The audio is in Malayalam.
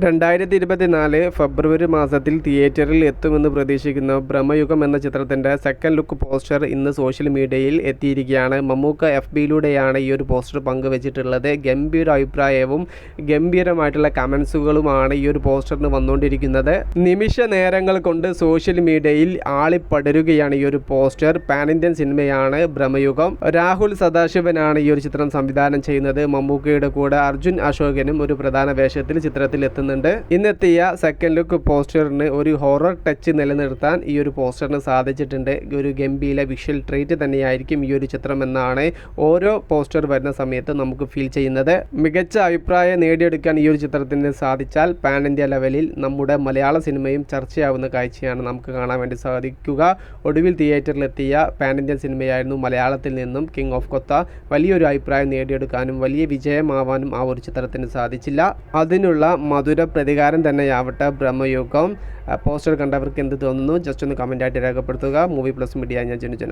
രണ്ടായിരത്തി ഇരുപത്തിനാല് ഫെബ്രുവരി മാസത്തിൽ തിയേറ്ററിൽ എത്തുമെന്ന് പ്രതീക്ഷിക്കുന്ന ബ്രഹ്മയുഗം എന്ന ചിത്രത്തിന്റെ സെക്കൻഡ് ലുക്ക് പോസ്റ്റർ ഇന്ന് സോഷ്യൽ മീഡിയയിൽ എത്തിയിരിക്കുകയാണ്. മമ്മൂക്ക എഫ് ബിയിലൂടെയാണ് ഈ ഒരു പോസ്റ്റർ പങ്കുവച്ചിട്ടുള്ളത്. ഗംഭീര അഭിപ്രായവും ഗംഭീരമായിട്ടുള്ള കമൻസുകളുമാണ് ഈ ഒരു പോസ്റ്ററിന് വന്നുകൊണ്ടിരിക്കുന്നത്. നിമിഷ നേരങ്ങൾ കൊണ്ട് സോഷ്യൽ മീഡിയയിൽ ആളിപ്പടരുകയാണ് ഈ ഒരു പോസ്റ്റർ പാൻ ഇന്ത്യൻ സിനിമയാണ് ബ്രഹ്മയുഗം രാഹുൽ സദാശിവനാണ് ഈ ഒരു ചിത്രം സംവിധാനം ചെയ്യുന്നത്. മമ്മൂക്കയുടെ കൂടെ അർജുൻ അശോകനും ഒരു പ്രധാന വേഷത്തിൽ ചിത്രത്തിൽ എത്തുന്നുണ്ട് ഇന്നെത്തിയ സെക്കൻഡ് ലുക്ക് പോസ്റ്ററിന് ഒരു ഹൊറർ ടച്ച് നിലനിർത്താൻ ഈ ഒരു പോസ്റ്ററിന് സാധിച്ചിട്ടുണ്ട്. ഒരു ഗംഭീര വിഷ്വൽ ട്രീറ്റ് തന്നെയായിരിക്കും ഈ ഒരു ചിത്രം എന്നാണ് ഓരോ പോസ്റ്റർ വരുന്ന സമയത്ത് നമുക്ക് ഫീൽ ചെയ്യുന്നത്. മികച്ച അഭിപ്രായം നേടിയെടുക്കാൻ ഈ ഒരു ചിത്രത്തിന് സാധിച്ചാൽ പാൻ ഇന്ത്യ ലെവലിൽ നമ്മുടെ മലയാള സിനിമയും ചർച്ചയാവുന്ന കാഴ്ചയാണ് നമുക്ക് കാണാൻ വേണ്ടി സാധിക്കുക. ഒടുവിൽ തിയേറ്ററിലെത്തിയ പാൻ ഇന്ത്യൻ സിനിമയായിരുന്നു മലയാളത്തിൽ നിന്നും കിങ് ഓഫ് കൊത്ത വലിയൊരു അഭിപ്രായം നേടിയെടുക്കാനും വലിയ വിജയമാവാനും ആ ഒരു ചിത്രത്തിന് സാധിച്ചില്ല. അതിനുള്ള മധുര പ്രതികാരം തന്നെയാവട്ടെ ബ്രഹ്മയുഗം. പോസ്റ്റർ കണ്ടവർക്ക് എന്ത് തോന്നുന്നു? ജസ്റ്റ് ഒന്ന് കമന്റായിട്ട് രേഖപ്പെടുത്തുക. മൂവി പ്ലസ് മീഡിയ ഞാൻ ജനുജന